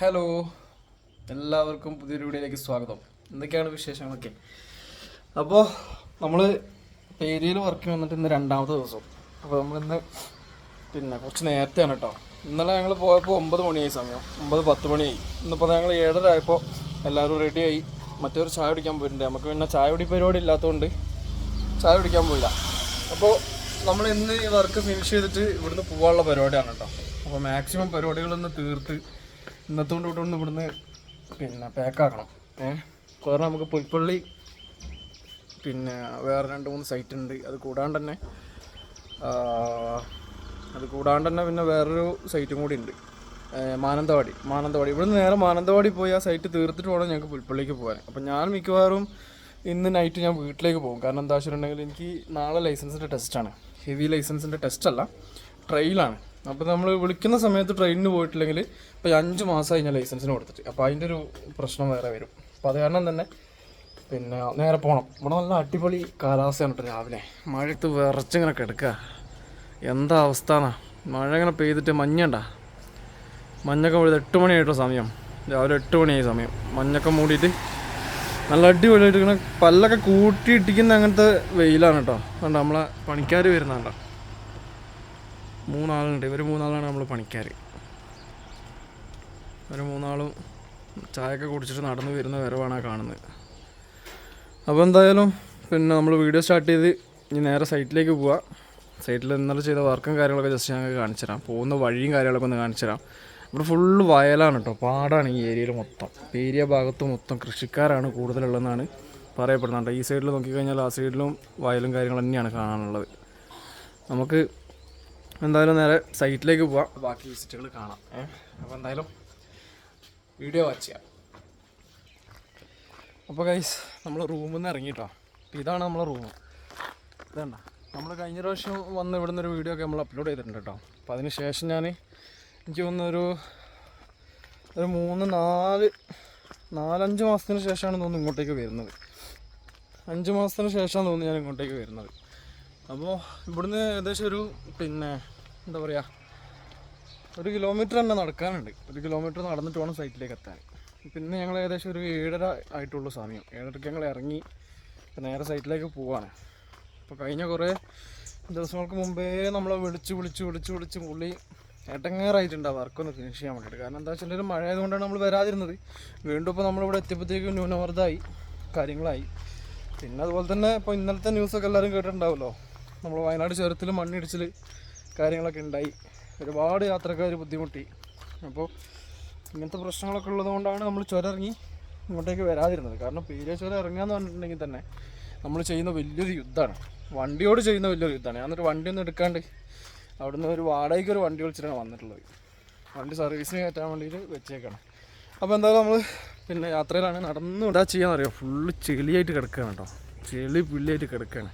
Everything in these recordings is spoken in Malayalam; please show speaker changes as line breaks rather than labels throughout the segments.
ഹലോ. എല്ലാവർക്കും പുതിയൊരു വീഡിയോയിലേക്ക് സ്വാഗതം. എന്തൊക്കെയാണ് വിശേഷങ്ങളൊക്കെ? അപ്പോൾ നമ്മൾ ഏരിയയിൽ വർക്ക് വന്നിട്ട് ഇന്ന് രണ്ടാമത്തെ ദിവസം. അപ്പോൾ നമ്മളിന്ന് പിന്നെ കുറച്ച് നേരത്തെയാണ് കേട്ടോ ഇന്നലെ ഞങ്ങൾ പോയപ്പോൾ ഒമ്പത് മണിയായി സമയം. ഒമ്പത് പത്ത് മണിയായി. ഇന്നിപ്പോൾ ഞങ്ങൾ ഏഴര ആയപ്പോൾ എല്ലാവരും റെഡിയായി മറ്റൊരു ചായ കുടിക്കാൻ പോയിട്ടുണ്ട്. നമുക്ക് പിന്നെ ചായ കുടി പരിപാടി ഇല്ലാത്തതുകൊണ്ട് ചായ കുടിക്കാൻ പോയില്ല. അപ്പോൾ നമ്മൾ ഇന്ന് ഈ വർക്ക് ഫിനിഷ് ചെയ്തിട്ട് ഇവിടുന്ന് പോകാനുള്ള പരിപാടിയാണ് കേട്ടോ അപ്പോൾ മാക്സിമം പരിപാടികളൊന്ന് തീർത്ത് ഇന്നത്തോണ്ട് ഇവിടെ ഒന്ന് ഇവിടുന്ന് പിന്നെ പാക്കാക്കണം ഏഹ് കാരണം നമുക്ക് പുൽപ്പള്ളി പിന്നെ വേറെ രണ്ട് മൂന്ന് സൈറ്റ് ഉണ്ട്. അത് കൂടാണ്ട് തന്നെ അത് കൂടാണ്ട് തന്നെ പിന്നെ വേറൊരു സൈറ്റും കൂടി ഉണ്ട്. മാനന്തവാടി. മാനന്തവാടി. ഇവിടുന്ന് നേരെ മാനന്തവാടി പോയി ആ സൈറ്റ് തീർത്തിട്ട് വേണം ഞങ്ങൾക്ക് പുൽപ്പള്ളിക്ക് പോകാൻ. അപ്പം ഞാൻ മിക്കവാറും ഇന്ന് നൈറ്റ് ഞാൻ വീട്ടിലേക്ക് പോകും. കാരണം എന്താ വെച്ചിട്ടുണ്ടെങ്കിൽ എനിക്ക് നാളെ ലൈസൻസിന്റെ ടെസ്റ്റാണ് ഹെവി ലൈസൻസിന്റെ ടെസ്റ്റല്ല ട്രെയിലാണ് അപ്പോൾ നമ്മൾ വിളിക്കുന്ന സമയത്ത് ട്രെയിനിന് പോയിട്ടില്ലെങ്കിൽ ഇപ്പോൾ അഞ്ച് മാസം ഞാൻ ലൈസൻസിന് കൊടുത്തിട്ട്. അപ്പോൾ അതിന്റെ ഒരു പ്രശ്നം വേറെ വരും. അപ്പോൾ അത് കാരണം തന്നെ പിന്നെ നേരെ പോകണം ഇവിടെ നല്ല അടിപൊളി കാലാവസ്ഥയാണ് കേട്ടോ രാവിലെ. മഴയത്ത് വിറച്ചിങ്ങനെ കിടക്കുക എന്താ അവസ്ഥ മഴ ഇങ്ങനെ പെയ്തിട്ട് മഞ്ഞണ്ട. മഞ്ഞൊക്കെ വീഴുന്നത് എട്ട് മണിയായിട്ടോ സമയം. രാവിലെ എട്ട് മണിയായി സമയം. മഞ്ഞൊക്കെ മൂടിയിട്ട് നല്ല അടിപൊളിയായിട്ട് ഇങ്ങനെ പല്ലൊക്കെ കൂട്ടിയിട്ടിക്കുന്ന അങ്ങനത്തെ വെയിലാണ് കേട്ടോ. അതുകൊണ്ട് നമ്മളെ പണിക്കാർ വരുന്നുണ്ടോ മൂന്നാളുണ്ട്. ഇവർ മൂന്നാളാണ് നമ്മൾ പണിക്കാർ ഇവർ മൂന്നാളും ചായയൊക്കെ കുടിച്ചിട്ട് നടന്നു വരുന്ന വരവാണ് കാണുന്നത്. അപ്പോൾ എന്തായാലും പിന്നെ നമ്മൾ വീഡിയോ സ്റ്റാർട്ട് ചെയ്ത് ഇനി നേരെ സൈറ്റിലേക്ക് പോവാം. സൈറ്റിൽ ഇന്നലെ ചെയ്ത വർക്കും കാര്യങ്ങളൊക്കെ ജസ്റ്റ് ഞങ്ങൾക്ക് കാണിച്ചു തരാം പോകുന്ന വഴിയും കാര്യങ്ങളൊക്കെ ഒന്ന് കാണിച്ചു തരാം ഇവിടെ ഫുള്ള് വയലാണ് കേട്ടോ പാടാണ് ഈ ഏരിയയിൽ മൊത്തം. ഏരിയ ഭാഗത്ത് മൊത്തം കൃഷിക്കാരാണ് കൂടുതലുള്ളതെന്നാണ് പറയപ്പെടുന്നുണ്ട് ഈ സൈഡിൽ നോക്കിക്കഴിഞ്ഞാൽ ആ സൈഡിലും വയലും കാര്യങ്ങൾ തന്നെയാണ് കാണാനുള്ളത്. നമുക്ക് എന്തായാലും നേരെ സൈറ്റിലേക്ക് പോവാം. ബാക്കി വിസിറ്റുകൾ കാണാം. അപ്പോൾ എന്തായാലും വീഡിയോ വാച്ച് ചെയ്യാം. അപ്പോൾ ഗൈസ് നമ്മൾ റൂമിൽ നിന്ന് ഇറങ്ങിട്ടോ. അപ്പോൾ ഇതാണ് നമ്മളെ റൂം ഇതണ്ട നമ്മൾ കഴിഞ്ഞ പ്രാവശ്യം വന്ന് ഇവിടുന്ന് ഒരു വീഡിയോ ഒക്കെ നമ്മൾ അപ്ലോഡ് ചെയ്തിട്ടുണ്ട് കേട്ടോ അപ്പോൾ അതിന് ശേഷം ഞാൻ എനിക്ക് തോന്നുന്നൊരു ഒരു മൂന്ന് നാല് നാലഞ്ച് മാസത്തിന് ശേഷമാണ് തോന്നുന്നു ഇങ്ങോട്ടേക്ക് വരുന്നത്. അഞ്ച് മാസത്തിന് ശേഷമാണ് തോന്നുന്നു ഞാൻ ഇങ്ങോട്ടേക്ക് വരുന്നത്. അപ്പോൾ ഇവിടുന്ന് ഏകദേശം ഒരു പിന്നെ എന്താ പറയുക ഒരു കിലോമീറ്റർ തന്നെ നടക്കാനുണ്ട്. ഒരു കിലോമീറ്റർ നടന്നിട്ട് വേണം സൈറ്റിലേക്ക് എത്താൻ. പിന്നെ ഞങ്ങൾ ഏകദേശം ഒരു ഏഴര ആയിട്ടുള്ള സമയം. ഏഴരയ്ക്ക് ഞങ്ങൾ ഇറങ്ങി നേരെ സൈറ്റിലേക്ക് പോവാണ്. അപ്പോൾ കഴിഞ്ഞ കുറേ ദിവസങ്ങൾക്ക് മുമ്പേ നമ്മളെ വിളിച്ച് വിളിച്ച് വിളിച്ച് വിളിച്ച് പുള്ളി എട്ടങ്ങേറായിട്ടുണ്ട് ആ വർക്കൊന്ന് ഫിനിഷ് ചെയ്യാൻ വേണ്ടിയിട്ട്. കാരണം എന്താ വെച്ചാൽ ഒരു മഴ ആയതുകൊണ്ടാണ് നമ്മൾ വരാതിരുന്നത്. വീണ്ടും ഇപ്പോൾ നമ്മളിവിടെ എത്തിയപ്പോഴത്തേക്കും ന്യൂനമർദ്ദമായി കാര്യങ്ങളായി. പിന്നെ അതുപോലെ തന്നെ ഇപ്പോൾ ഇന്നലത്തെ ന്യൂസൊക്കെ എല്ലാവരും കേട്ടിട്ടുണ്ടാവുമല്ലോ? നമ്മൾ വയനാട് ചുരത്തിൽ മണ്ണിടിച്ചിൽ കാര്യങ്ങളൊക്കെ ഉണ്ടായി ഒരുപാട് യാത്രക്കാർ ബുദ്ധിമുട്ടി. അപ്പോൾ ഇങ്ങനത്തെ പ്രശ്നങ്ങളൊക്കെ ഉള്ളതുകൊണ്ടാണ് നമ്മൾ ചുരം ഇറങ്ങി ഇങ്ങോട്ടേക്ക് വരാതിരുന്നത്. കാരണം പീരിയ ചുരം എന്ന് പറഞ്ഞിട്ടുണ്ടെങ്കിൽ തന്നെ നമ്മൾ ചെയ്യുന്ന വലിയൊരു യുദ്ധമാണ് വണ്ടിയോട് ചെയ്യുന്ന വലിയൊരു യുദ്ധമാണ് എന്നിട്ട് വണ്ടി ഒന്നും എടുക്കാണ്ട് അവിടുന്ന് ഒരു വാടകയ്ക്ക് ഒരു വണ്ടി വിളിച്ചിട്ടാണ് വന്നിട്ടുള്ളത്. വണ്ടി സർവീസിന് കയറ്റാൻ വേണ്ടിയിട്ട് വെച്ചേക്കാണ്. അപ്പോൾ എന്തായാലും നമ്മൾ പിന്നെ യാത്രയിലാണ് നടന്നു വിടാ ചെയ്യാന്നറിയോ? ഫുള്ള് ചെളിയായിട്ട് കിടക്കുകയാണ് കേട്ടോ. ചെളി പുള്ളിയായിട്ട് കിടക്കുകയാണ്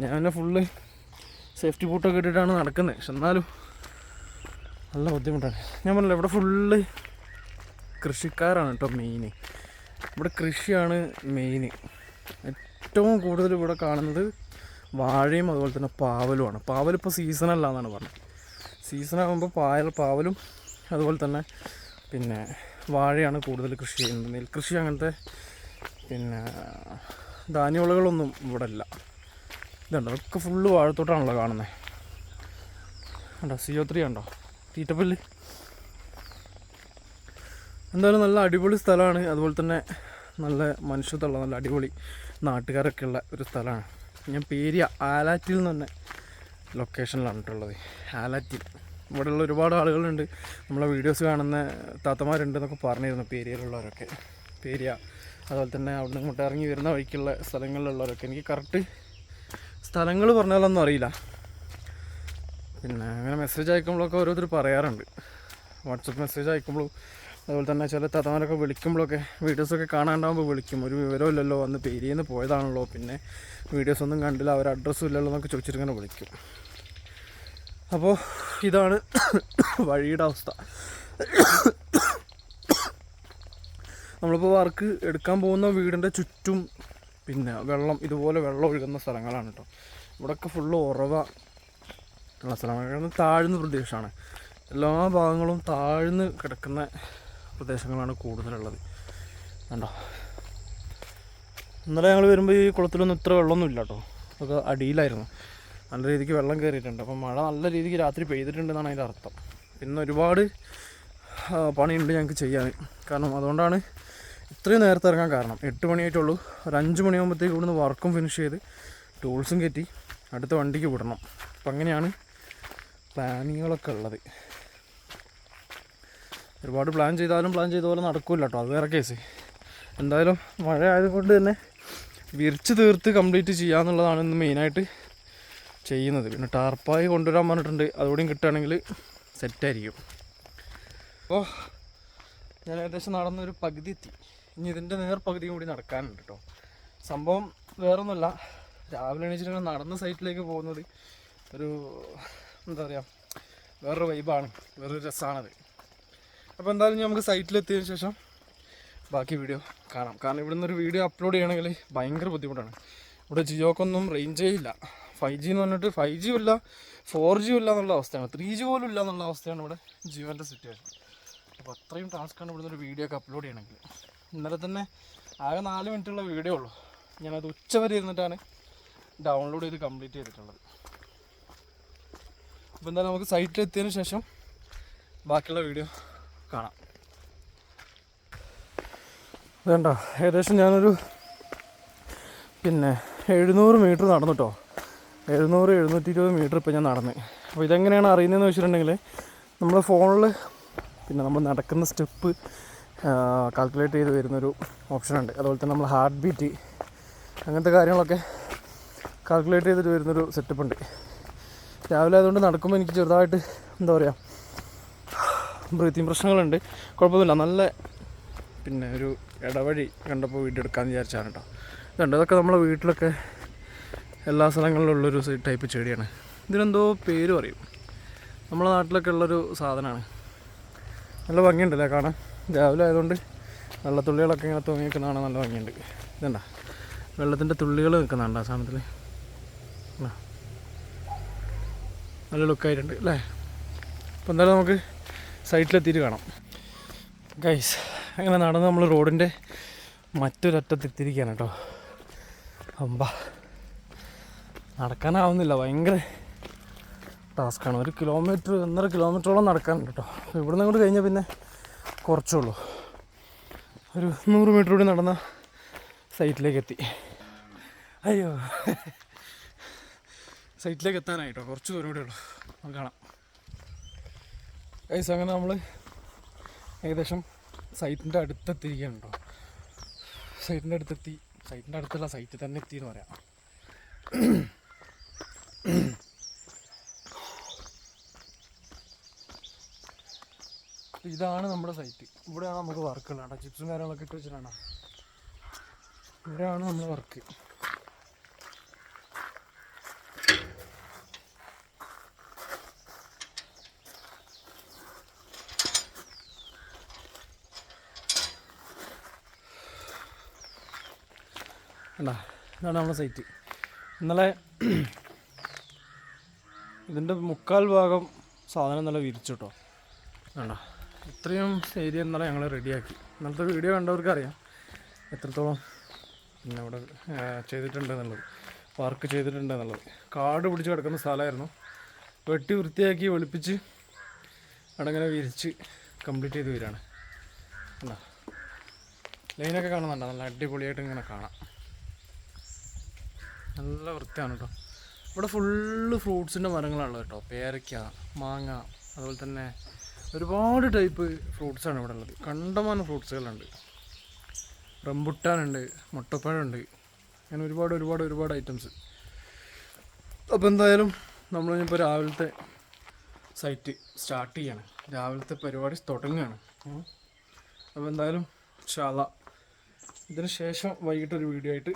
ഞാൻ ഫുള്ള് സേഫ്റ്റി ബൂട്ടൊക്കെ ഇട്ടിട്ടാണ് നടക്കുന്നത് പക്ഷെ എന്നാലും നല്ല ബുദ്ധിമുട്ടാണ്. ഞാൻ പറഞ്ഞില്ല ഇവിടെ ഫുള്ള് കൃഷിക്കാരാണ് കേട്ടോ മെയിന് ഇവിടെ കൃഷിയാണ് മെയിന് ഏറ്റവും കൂടുതൽ ഇവിടെ കാണുന്നത് വാഴയും അതുപോലെ തന്നെ പാവലുമാണ് പാവൽ ഇപ്പോൾ സീസണല്ല എന്നാണ് പറഞ്ഞത്. സീസണാകുമ്പോൾ പായൽ പാവലും അതുപോലെ തന്നെ പിന്നെ വാഴയാണ് കൂടുതൽ കൃഷി ചെയ്യുന്നത്. നെൽകൃഷി അങ്ങനത്തെ പിന്നെ ധാന്യവിളകളൊന്നും ഇവിടെ ഇല്ല. ഇതുണ്ടോ? ഒക്കെ ഫുള്ള് വാഴത്തോട്ടാണല്ലോ കാണുന്നത് കണ്ടോ? സി ഒ ത്രീ ഉണ്ടോ തീറ്റപ്പല്ല് എന്തായാലും നല്ല അടിപൊളി സ്ഥലമാണ്. അതുപോലെ തന്നെ നല്ല മനുഷ്യത്തുള്ള നല്ല അടിപൊളി നാട്ടുകാരൊക്കെ ഉള്ള ഒരു സ്ഥലമാണ്. ഞാൻ പേരിയ ആലാറ്റിൽ നിന്ന് തന്നെ ലൊക്കേഷനിലാണ് കേട്ടുള്ളത് ആലാറ്റിൽ. ഇവിടെയുള്ള ഒരുപാട് ആളുകളുണ്ട്. നമ്മളെ വീഡിയോസ് കാണുന്ന താത്തമാരുണ്ട് എന്നൊക്കെ പറഞ്ഞിരുന്നു പേരിയയിലുള്ളവരൊക്കെ പേരിയ അതുപോലെ തന്നെ അവിടെ നിന്ന് ഇങ്ങോട്ട് ഇറങ്ങി വരുന്ന വഴിക്കുള്ള സ്ഥലങ്ങളിലുള്ളവരൊക്കെ. എനിക്ക് കറക്റ്റ് സ്ഥലങ്ങൾ പറഞ്ഞാലൊന്നും അറിയില്ല. പിന്നെ അങ്ങനെ മെസ്സേജ് അയക്കുമ്പോഴൊക്കെ ഓരോരുത്തർ പറയാറുണ്ട്. വാട്സപ്പ് മെസ്സേജ് അയക്കുമ്പോഴും അതുപോലെ തന്നെ ചില തത്തമാരൊക്കെ വിളിക്കുമ്പോഴൊക്കെ വീഡിയോസൊക്കെ കാണാണ്ടാകുമ്പോൾ വിളിക്കും. ഒരു വിവരമില്ലല്ലോ വന്ന് പേരിന്ന് പോയതാണല്ലോ പിന്നെ വീഡിയോസ് ഒന്നും കണ്ടില്ല അവർ അഡ്രസ്സും ഇല്ലല്ലോ എന്നൊക്കെ ചോദിച്ചിട്ട് ഇങ്ങനെ വിളിക്കും. അപ്പോൾ ഇതാണ് വഴിയുടെ അവസ്ഥ. നമ്മളിപ്പോൾ വർക്ക് എടുക്കാൻ പോകുന്ന വീടിന്റെ ചുറ്റും പിന്നെ വെള്ളം ഇതുപോലെ വെള്ളം ഒഴുകുന്ന സ്ഥലങ്ങളാണ് കേട്ടോ ഇവിടെയൊക്കെ ഫുള്ള് ഉറവ ഉള്ള സ്ഥലമാണ് താഴ്ന്ന പ്രദേശമാണ് എല്ലാ ഭാഗങ്ങളും താഴ്ന്ന് കിടക്കുന്ന പ്രദേശങ്ങളാണ് കൂടുതലുള്ളത്. കണ്ടോ? ഇന്നലെ ഞങ്ങൾ വരുമ്പോൾ ഈ കുളത്തിലൊന്നും ഇത്ര വെള്ളമൊന്നും ഇല്ല കേട്ടോ അതൊക്കെ അടിയിലായിരുന്നു. നല്ല രീതിക്ക് വെള്ളം കയറിയിട്ടുണ്ട് അപ്പോൾ മഴ നല്ല രീതിക്ക് രാത്രി പെയ്തിട്ടുണ്ടെന്നാണ് അതിന്റെ അർത്ഥം. പിന്നെ ഒരുപാട് പണിയുണ്ട് ഞങ്ങൾക്ക് ചെയ്യാൻ. കാരണം അതുകൊണ്ടാണ് ഇത്രയും നേരത്തെ ഇറങ്ങാൻ കാരണം. എട്ട് മണിയായിട്ടുള്ളൂ ഒരു അഞ്ച് മണിയാകുമ്പോഴത്തേക്ക് ഇവിടുന്ന് വർക്കും ഫിനിഷ് ചെയ്ത് ടൂൾസും കയറ്റി അടുത്ത വണ്ടിക്ക് വിടണം. അപ്പം അങ്ങനെയാണ് പ്ലാനിങ്ങുകളൊക്കെ ഉള്ളത്. ഒരുപാട് പ്ലാൻ ചെയ്താലും പ്ലാൻ ചെയ്ത പോലെ നടക്കില്ല കേട്ടോ അത് വേറെ കേസ് എന്തായാലും മഴ ആയതുകൊണ്ട് തന്നെ വിരിച്ച് തീർത്ത് കംപ്ലീറ്റ് ചെയ്യാന്നുള്ളതാണ് ഇന്ന് മെയിനായിട്ട് ചെയ്യുന്നത്. പിന്നെ ടാർപ്പായി കൊണ്ടുവരാൻ പറഞ്ഞിട്ടുണ്ട്. അതുകൂടിയും കിട്ടുകയാണെങ്കിൽ സെറ്റായിരിക്കും അപ്പോൾ ഞാൻ ഏകദേശം നടന്നൊരു പകുതി എത്തി. ഇനി ഇതിന്റെ നേർ പകുതിയും കൂടി നടക്കാനുണ്ട് കേട്ടോ. സംഭവം വേറൊന്നുമല്ല. രാവിലെ എണീച്ചിട്ട് നടന്ന സൈറ്റിലേക്ക് പോകുന്നത് ഒരു എന്താ പറയുക വേറൊരു വൈബാണ് വേറൊരു രസമാണത് അപ്പോൾ എന്തായാലും നമുക്ക് സൈറ്റിലെത്തിയതിന് ശേഷം ബാക്കി വീഡിയോ കാണാം. കാരണം ഇവിടെ നിന്നൊരു വീഡിയോ അപ്ലോഡ് ചെയ്യണമെങ്കിൽ ഭയങ്കര ബുദ്ധിമുട്ടാണ്. ഇവിടെ ജിയോക്കൊന്നും റേഞ്ചേ ഇല്ല. ഫൈവ് ജി എന്ന് പറഞ്ഞിട്ട് ഫൈവ് ജിയും ഇല്ല ഫോർ ജിയും ഇല്ല എന്നുള്ള അവസ്ഥയാണ്. ത്രീ ജി പോലും ഇല്ല എന്നുള്ള അവസ്ഥയാണ് ഇവിടെ ജിയോന്റെ സിറ്റുവേഷൻ അപ്പോൾ അത്രയും ടാസ്ക്കാണ് ഇവിടുന്ന് ഒരു വീഡിയോ ഒക്കെ അപ്ലോഡ് ചെയ്യണമെങ്കിൽ. ഇന്നലെ തന്നെ ആകെ നാല് മിനിറ്റുള്ള വീഡിയോ ഉള്ളൂ. ഞാനത് ഉച്ച വരെ ഇരുന്നിട്ടാണ് ഡൗൺലോഡ് ചെയ്ത് കംപ്ലീറ്റ് ചെയ്തിട്ടുള്ളത്. അപ്പോൾ എന്തായാലും നമുക്ക് സൈറ്റിൽ എത്തിയതിന് ശേഷം ബാക്കിയുള്ള വീഡിയോ കാണാം. വേണ്ട ഏകദേശം ഞാനൊരു പിന്നെ എഴുന്നൂറ് മീറ്റർ നടന്നു കേട്ടോ എഴുന്നൂറ് എഴുന്നൂറ്റി ഇരുപത് മീറ്റർ ഇപ്പോൾ ഞാൻ നടന്ന്. അപ്പോൾ ഇതെങ്ങനെയാണ് അറിയുന്നതെന്ന് വെച്ചിട്ടുണ്ടെങ്കിൽ നമ്മുടെ ഫോണിൽ പിന്നെ നമ്മൾ നടക്കുന്ന സ്റ്റെപ്പ് കാൽക്കുലേറ്റ് ചെയ്ത് വരുന്നൊരു ഓപ്ഷനുണ്ട് അതുപോലെ തന്നെ നമ്മൾ ഹാർട്ട് ബീറ്റ് അങ്ങനത്തെ കാര്യങ്ങളൊക്കെ കാൽക്കുലേറ്റ് ചെയ്തിട്ട് വരുന്നൊരു സെറ്റപ്പ് ഉണ്ട്. രാവിലെ അതുകൊണ്ട് നടക്കുമ്പോൾ എനിക്ക് ചെറുതായിട്ട് എന്താ പറയുക ബ്രീത്തിങ് പ്രശ്നങ്ങളുണ്ട്. കുഴപ്പമൊന്നുമില്ല. നല്ല പിന്നെ ഒരു ഇടവഴി കണ്ടപ്പോൾ വീഡിയോ എടുക്കാമെന്ന് വിചാരിച്ചാണ് കേട്ടോ ഇതുണ്ട്. ഇതൊക്കെ നമ്മളെ വീട്ടിലൊക്കെ എല്ലാ സ്ഥലങ്ങളിലും ഉള്ളൊരു ടൈപ്പ് ചെടിയാണ്. ഇതിനെന്തോ പേര് പറയും. നമ്മളെ നാട്ടിലൊക്കെ ഉള്ളൊരു സാധനമാണ് നല്ല ഭംഗിയുണ്ടല്ലേ കാണാൻ? രാവിലെ ആയതുകൊണ്ട് വെള്ളത്തുള്ളികളൊക്കെ ഇങ്ങനെ തൂങ്ങി നിൽക്കുന്ന കാണാൻ നല്ല ഭംഗിയുണ്ട്. ഇതുണ്ട? വെള്ളത്തിന്റെ തുള്ളികൾ നിൽക്കുന്നുണ്ട് ആ സാധനത്തിൽ. നല്ല ലുക്കായിട്ടുണ്ട് അല്ലേ? അപ്പോൾ എന്തായാലും നമുക്ക് സൈറ്റിലെത്തിയിട്ട് കാണാം. ഗൈസ് അങ്ങനെ നടന്ന് നമ്മൾ റോഡിന്റെ മറ്റൊരറ്റത്തെത്തിയിരിക്കുകയാണ് കേട്ടോ. അമ്പ. നടക്കാനാവുന്നില്ല. ഭയങ്കര ടാസ്ക്കാണ് ഒരു കിലോമീറ്റർ ഒന്നര കിലോമീറ്ററോളം നടക്കാനുണ്ട് കേട്ടോ. ഇവിടെ നിന്ന് അങ്ങോട്ട് കഴിഞ്ഞാൽ പിന്നെ കുറച്ചുള്ളൂ. ഒരു നൂറ് മീറ്റർ കൂടി നടന്ന സൈറ്റിലേക്ക് എത്തി. അയ്യോ. സൈറ്റിലേക്ക് എത്താനായിട്ടോ? കുറച്ച് ദൂരം കൂടെ ഉള്ളൂ. നമുക്ക് കാണാം. ഏസ് അങ്ങനെ നമ്മൾ ഏകദേശം സൈറ്റിന്റെ അടുത്തെത്തിയിരിക്കുന്നുണ്ടോ സൈറ്റിന്റെ അടുത്തെത്തി. സൈറ്റിന്റെ അടുത്തുള്ള സൈറ്റിൽ തന്നെ എത്തി എന്ന് പറയാം. ഇതാണ് നമ്മുടെ സൈറ്റ് ഇവിടെയാണ് നമുക്ക് വർക്ക് ഉള്ളത് ചിപ്സും കാര്യങ്ങളൊക്കെ ഇട്ട് വെച്ചിട്ടാണ്. ഇവിടെയാണ് നമ്മുടെ വർക്ക് ഇതാണ് നമ്മുടെ സൈറ്റ് ഇന്നലെ ഇതിന്റെ മുക്കാൽ ഭാഗം സാധനം നല്ല വിരിച്ചു കേട്ടോ. വേണ്ട ഇത്രയും ഏരിയ ഇന്നലെ ഞങ്ങൾ റെഡിയാക്കി. ഇന്നത്തെ വീഡിയോ കണ്ടവർക്ക് അറിയാം എത്രത്തോളം പിന്നെ ഇവിടെ ചെയ്തിട്ടുണ്ട് എന്നുള്ളത് വർക്ക് ചെയ്തിട്ടുണ്ട് എന്നുള്ളത് കാട് പിടിച്ച് കിടക്കുന്ന സ്ഥലമായിരുന്നു. വെട്ടി വൃത്തിയാക്കി വെളുപ്പിച്ച് അടങ്ങനെ വിരിച്ച് കംപ്ലീറ്റ് ചെയ്ത് വരികയാണ്. കണ്ടോ? ലൈനൊക്കെ കാണുന്നുണ്ടോ? നല്ല അടിപൊളിയായിട്ട് ഇങ്ങനെ കാണാം. നല്ല വൃത്തിയാണ് കേട്ടോ. ഇവിടെ ഫുള്ള് ഫ്രൂട്ട്സിന്റെ മരങ്ങളാണുള്ളത് കേട്ടോ. പേരയ്ക്ക മാങ്ങ അതുപോലെ തന്നെ ഒരുപാട് ടൈപ്പ് ഫ്രൂട്ട്സാണ് ഇവിടെ ഉള്ളത്. കണ്ടമാന ഫ്രൂട്ട്സുകളുണ്ട്. റംബുട്ടാനുണ്ട് മുട്ടപ്പഴമുണ്ട്. അങ്ങനെ ഒരുപാട് ഒരുപാട് ഒരുപാട് ഐറ്റംസ് അപ്പോൾ എന്തായാലും നമ്മൾ ഇപ്പോൾ രാവിലത്തെ സൈറ്റ് സ്റ്റാർട്ട് ചെയ്യാണ്. രാവിലത്തെ പരിപാടി തുടങ്ങുകയാണ്. അപ്പോൾ എന്തായാലും ഷാല ഇതിന് ശേഷം വൈകിട്ടൊരു വീഡിയോ ആയിട്ട്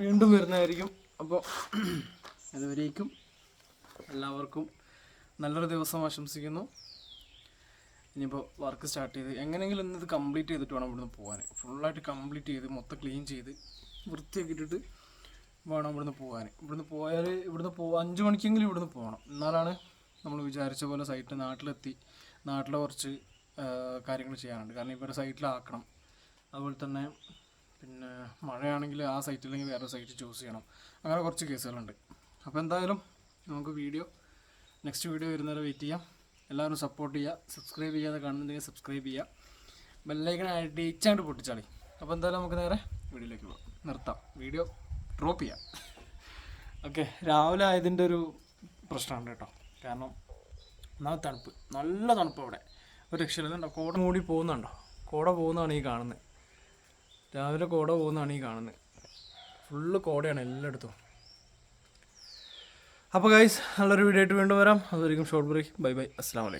വീണ്ടും വരുന്നതായിരിക്കും. അപ്പോൾ അതുവരേക്കും എല്ലാവർക്കും നല്ലൊരു ദിവസം ആശംസിക്കുന്നു. ഇനിയിപ്പോൾ വർക്ക് സ്റ്റാർട്ട് ചെയ്ത് എങ്ങനെയെങ്കിലും ഇന്ന് ഇത് കംപ്ലീറ്റ് ചെയ്തിട്ട് വേണം ഇവിടുന്ന് പോകാൻ ഫുള്ളായിട്ട് കംപ്ലീറ്റ് ചെയ്ത് മൊത്തം ക്ലീൻ ചെയ്ത് വൃത്തിയാക്കിയിട്ടിട്ട് വേണം ഇവിടുന്ന് പോകാൻ ഇവിടുന്ന് പോയാൽ ഇവിടുന്ന് പോ അഞ്ച് മണിക്കെങ്കിലും ഇവിടുന്ന് പോകണം എന്നാലാണ് നമ്മൾ വിചാരിച്ച പോലെ സൈറ്റ് നാട്ടിലെത്തി നാട്ടിലെ കുറച്ച് കാര്യങ്ങൾ ചെയ്യാനുണ്ട്. കാരണം ഇവരുടെ സൈറ്റിലാക്കണം അതുപോലെ തന്നെ പിന്നെ മഴയാണെങ്കിൽ ആ സൈറ്റില്ലെങ്കിൽ വേറെ സൈറ്റ് ചൂസ് ചെയ്യണം. അങ്ങനെ കുറച്ച് കേസുകളുണ്ട് അപ്പോൾ എന്തായാലും നമുക്ക് വീഡിയോ നെക്സ്റ്റ് വീഡിയോ വരുന്നവരെ വെയിറ്റ് ചെയ്യാം. എല്ലാവരും സപ്പോർട്ട് ചെയ്യുക. സബ്സ്ക്രൈബ് ചെയ്യാതെ കാണുന്നുണ്ടെങ്കിൽ സബ്സ്ക്രൈബ് ചെയ്യുക. ബെല്ലൈക്കനായിട്ട് ഇച്ചാണ്ട് പൊട്ടിച്ചാളി. അപ്പോൾ എന്തായാലും നമുക്ക് നേരെ വീഡിയോയിലേക്ക് പോകാം. നിർത്താം. വീഡിയോ ഡ്രോപ്പ് ചെയ്യാം. ഓക്കെ രാവിലെ ആയതിന്റെ ഒരു പ്രശ്നമുണ്ട് കേട്ടോ. കാരണം നല്ല തണുപ്പ്. നല്ല തണുപ്പ് അവിടെ. ഒരു രക്ഷയില്ല. കോട മൂടി പോകുന്നുണ്ടോ? കോട പോകുന്നതാണ് ഈ കാണുന്നത്. രാവിലെ കോട പോകുന്നതാണ് ഈ കാണുന്നത്. ഫുള്ള് കോടയാണ് എല്ലായിടത്തും. അപ്പോൾ ഗൈസ് നല്ലൊരു വീഡിയോ ആയിട്ട് വീണ്ടും വരാം. അതുവരെയും ഷോർട്ട് ബ്രേക്ക് ബൈ ബൈ അസ്സാം വലൈക്കും